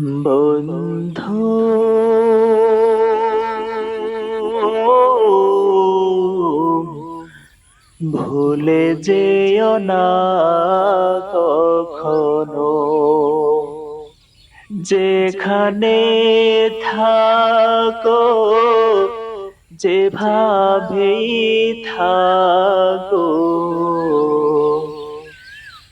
বন্ধু। ভুলে যেও না কখনো। যেখানে থাকো যেভাবেই থাকো।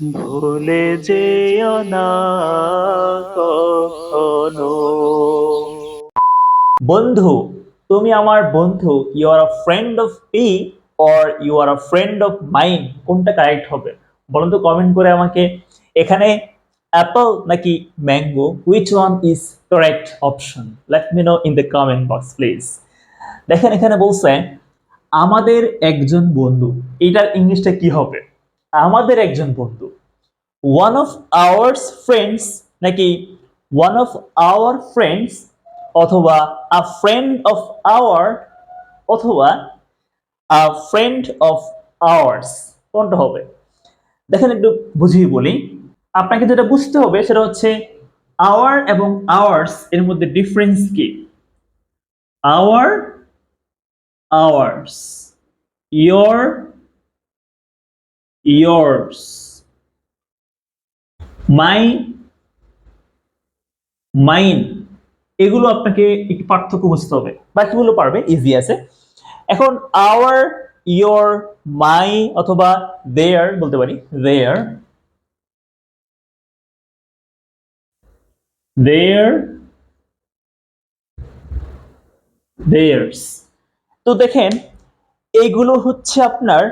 ভুলে যেও না বন্ধু, তুমি আমার বন্ধু। You are a friend of me or you are a friend of mind কোনটা কারেক্ট হবে? বলুন তো কমেন্ট করে আমাকে। এখানে অ্যাপল নাকি mango which one is correct option let me know in the comment box please দেখেন এখানে বলছে, আমাদের একজন বন্ধু। এটার ইংলিশটা কি হবে? আমাদের একজন বন্ধু। ওয়ান অফ আওয়ার্স ফ্রেন্ডস নাকি ওয়ান অফ আওয়ার ফ্রেন্ডস অথবা আ ফ্রেন্ড অফ আওয়ার অথবা আ ফ্রেন্ড অফ আওয়ার্স কোনটা হবে? দেখেন একটু বুঝিয়ে বলি। আপনাকে যেটা বুঝতে হবে সেটা হচ্ছে আওয়ার এবং আওয়ার্স এর মধ্যে ডিফারেন্স কি? Our ours your yours. My mine এগুলো আপনাকে একটু পার্থক্য বুঝতে হবে। বাকিগুলো পারবে ইজি আছে। এখন আওয়ার ইয়োর মাই অথবা দেয়ার বলতে পারি। দেয়ার দেয়ার দেয়ার্স তো দেখেন, এগুলো হচ্ছে আপনার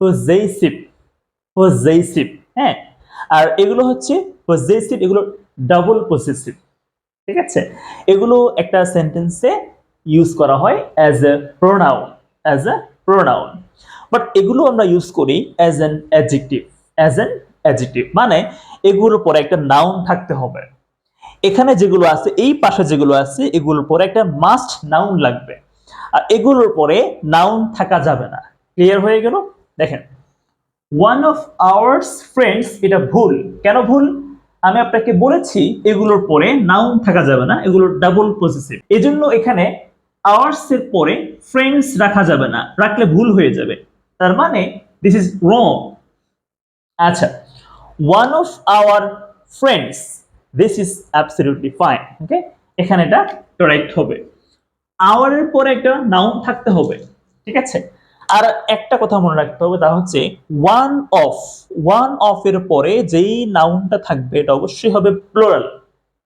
পজেসিভ পজেসিভ হ্যাঁ? আর এগুলো হচ্ছে পজেসিভ এগুলো ডাবল পজেসিভ ঠিক আছে? এগুলো একটা সেন্টেন্সে ইউজ করা হয় as a pronoun as a pronoun but এগুলো আমরা ইউজ করি as an adjective as an adjective মানে এগুলোর পরে একটা নাউন থাকতে হবে। এখানে যেগুলো আছে, এই পাশে যেগুলো আছে, এগুলোর পরে একটা মাস্ট নাউন লাগবে। আর এগুলোর পরে নাউন থাকা যাবে না। ক্লিয়ার হয়ে গেল? দেখেন। ওয়ান অফ আওয়ার্স ফ্রেন্ডস এটা ভুল। কেন ভুল? আমি আপনাকে বলেছি, এগুলোর পরে নাউন থাকা যাবে না, এগুলোর ডাবল পজিটিভ এজন্য এখানে আওয়ার্স এর পরে ফ্রেন্ডস রাখা যাবে না, রাখলে ভুল হয়ে যাবে। তার মানে দিস ইজ রং আচ্ছা one of our friends this is absolutely fine okay এখানে এটা কারেক্ট হবে। আওয়ারের পরে একটা নাউন থাকতে হবে, ঠিক আছে? আর একটা কথা মনে রাখতে হবে, তা হচ্ছে ওয়ান অফ ওয়ান অফ এর পরে যেই নাউনটা থাকবে, এটা অবশ্যই হবে প্লোরাল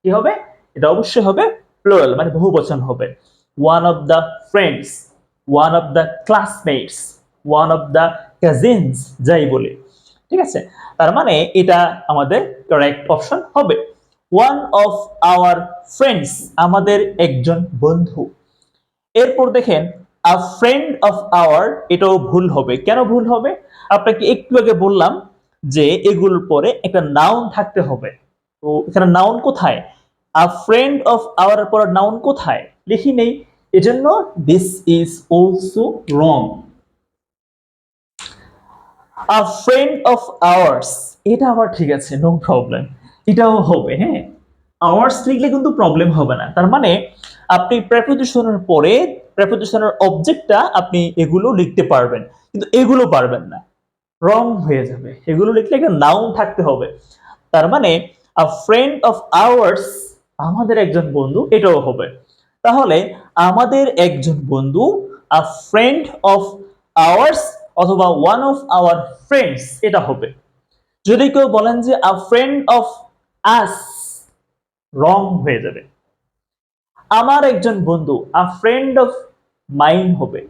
কি হবে? এটা অবশ্যই হবে প্লোরাল মানে বহু বচন হবে। One of the friends one of the classmates one of the cousins যাই বলে। ঠিক আছে? তার মানে এটা আমাদের কারেক্ট অপশন হবে। ওয়ান অফ আওয়ার ফ্রেন্ডস আমাদের একজন বন্ধু। এরপর দেখেন আ ফ্রেন্ড অফ আওয়ার এটাও ভুল হবে। কেন ভুল হবে? আপনাকে একটু আগে বললাম যে এগুলোর পরে একটা নাউন থাকতে হবে। তো এখানে নাউন কোথায়? আ ফ্রেন্ড অফ আওয়ার পর নাউন কোথায়? লিখি নেই। এজন্য this is also wrong a friend of ours এটা আবার ঠিক আছে নো প্রবলেম এটাও হবে হ্যাঁ। আওয়ার্স লিখলে কিন্তু প্রবলেম হবে না। তার মানে আপনি প্রেপোজিশনের পরে প্রেপোজিশনের অবজেক্টটা আপনি এগুলো লিখতে পারবেন। কিন্তু এগুলো পারবেন না। রং হয়ে যাবে। এগুলো লিখলে একটা নাউন থাকতে হবে। তার মানে আ ফ্রেন্ড অফ আওয়ার্স আমাদের একজন বন্ধু, এটাও হবে। তাহলে, আমাদের একজন বন্ধু আ ফ্রেন্ড অফ আওয়ার্স অথবা ওয়ান অফ আওয়ার ফ্রেন্ডস এটা হবে। যদি কেউ বলেন যে আ ফ্রেন্ড অফ আস রং হয়ে যাবে। আমার একজন বন্ধু আ ফ্রেন্ড অফ মাইন হবে।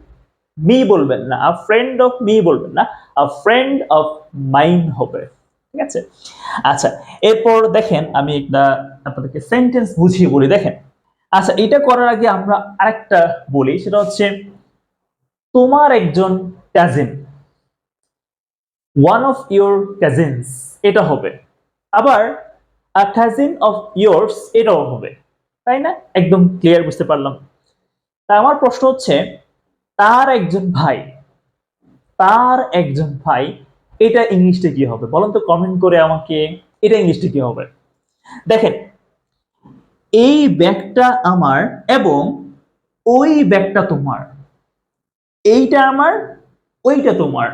মি বলবেন না আ ফ্রেন্ড অফ মি বলবেন না আ ফ্রেন্ড অফ মাইন হবে। ঠিক আছে? আচ্ছা এরপর দেখেন আমি একটা আপনাদেরকে সেন্টেন্স বুঝিয়ে বলি, দেখেন। আচ্ছা এটা করার আগে আমরা আরেকটা বলি, সেটা হচ্ছে, তোমার একজন cousin one of your cousins এটা হবে। আবার আ কাজিন অফ ইয়োর্স এটাও হবে। তাই না? একদম ক্লিয়ার বুঝতে পারলাম। তা আমার প্রশ্ন হচ্ছে, তার একজন ভাই, তার একজন ভাই, এটা ইংলিশটা কি হবে? বলুন তো কমেন্ট করে আমাকে, এটা ইংলিশটা কি হবে? দেখেন, এই ব্যাগটা আমার এবং ওই ব্যাগটা তোমার। এইটা আমার, ওইটা তোমার।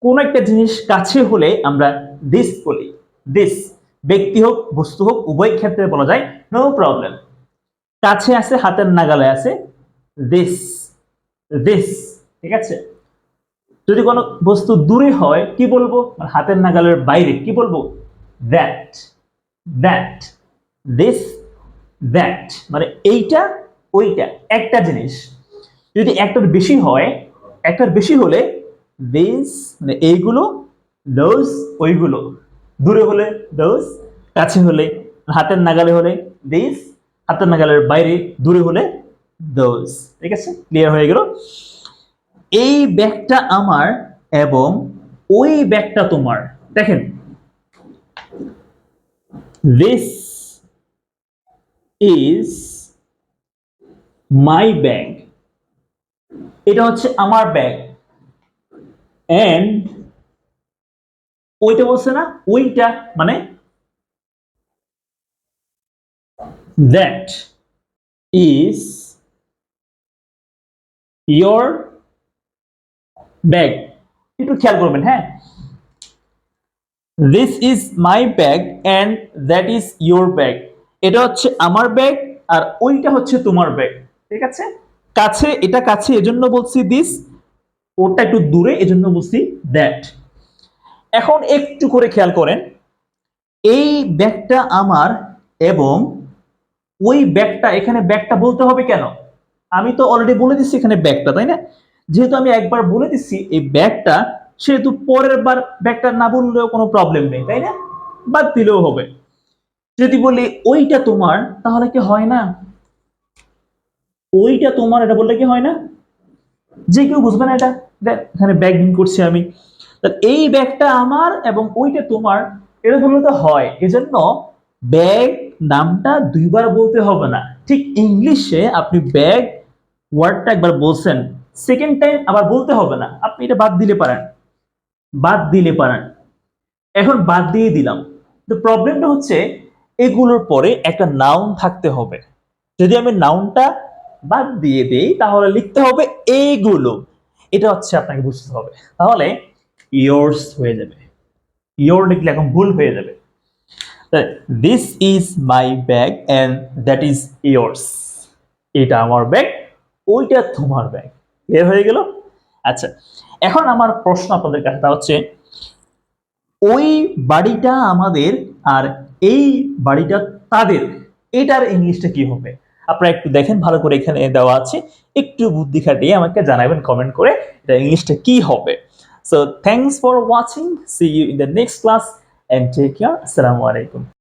কোন একটা জিনিস কাছে হলে আমরা দিস বলি। দিস ব্যক্তি হোক, বস্তু হোক, উভয় ক্ষেত্রে বলা যায় নো প্রবলেম কাছে আছে, হাতের নাগালে আছে দিস দিস ঠিক আছে? যদি কোনো বস্তু দূরে হয়, কি বলব? মানে হাতের নাগালের বাইরে, কি বলব? দ্যাট দ্যাট দিস দ্যাট মানে এইটা, ওইটা, একটা জিনিস। যদি একটার বেশি হয়, একটার বেশি হলে দিস মানে এইগুলো দোজ ওইগুলো। দূরে হলে দোজ কাছে হলে, হাতের নাগালে হলে দিস হাতের নাগালের বাইরে দূরে হলে দোজ ঠিক আছে? ক্লিয়ার হয়ে গেল? এই ব্যাগটা আমার এবং ওই ব্যাগটা তোমার। দেখেন দিস ইজ মাই ব্যাগ এটা হচ্ছে আমার ব্যাগ এন্ড ওইটা বলছে না, ওইটা মানে দ্যাট ইজ ইয়োর ব্যাগ একটু খেয়াল করবেন হ্যাঁ? This is my bag and that is your bag এটা হচ্ছে আমার ব্যাগ আর ওইটা হচ্ছে তোমার ব্যাগ ঠিক আছে? কাছে, এটা কাছে, এজন্য বলছি দিস ওটা একটু দূরে, এজন্য বলছি দ্যাট এখন একটু করে খেয়াল করেন। এই ব্যাগটা আমার এবং ওই ব্যাগটা এখানে ব্যাগটা বলতে হবে কেন? আমি তো অলরেডি বলে দিচ্ছি এখানে ব্যাগটা তাই না? যেহেতু আমি একবার বলে দিচ্ছি এই ব্যাগটা সেহেতু পরের বার ব্যাগটা না বললেও কোনো প্রবলেম নেই তাই না? বাদ দিলেও হবে। যদি বলি ওইটা তোমার তাহলে কি হয় না? ওইটা তোমার এটা বললে কি হয় না? যে কেউ বুঝবে না এটা। দেখ, এখানে ব্যাগ করছি আমি। এই ব্যাগটা আমার এবং ওইটা তোমার বললে তো হয়। এজন্য ব্যাগ নামটা দুইবার বলতে হবে না। ঠিক ইংলিশে আপনি ব্যাগ ওয়ার্ডটা একবার বলছেন সেকেন্ড টাইম আবার বলতে হবে না। আপনি এটা বাদ দিলে পারেন। বাদ দিলে পারেন। এখন বাদ দিয়ে দিলাম। তো প্রবলেমটা হচ্ছে এগুলোর পরে একটা নাউন থাকতে হবে। যদি আমি নাউনটা বাদ দিয়ে দেই, তাহলে লিখতে হবে এইগুলো এটা হচ্ছে আপনাকে বুঝতে হবে। তাহলে ইয়ার্স হয়ে যাবে। ইয়োর লিখলে এখন ভুল হয়ে যাবে। This is my bag and that is yours এটা আমার ব্যাগ ওইটা তোমার ব্যাগ ক্লিয়ার হয়ে গেল? আচ্ছা এখন আমার প্রশ্ন আপনাদের কাছে, তা হচ্ছে, ওই বাড়িটা আমাদের আর এই বাড়িটা তাদের, এটার ইংলিশটা কি হবে? আপনারা একটু দেখেন, ভালো করে এখানে দেওয়া আছে। একটু বুদ্ধি খাটিয়ে আমাকে জানাবেন কমেন্ট করে এটা ইংলিশটা কি হবে? So thanks for watching. See you in the next class and take care. Assalamu alaikum.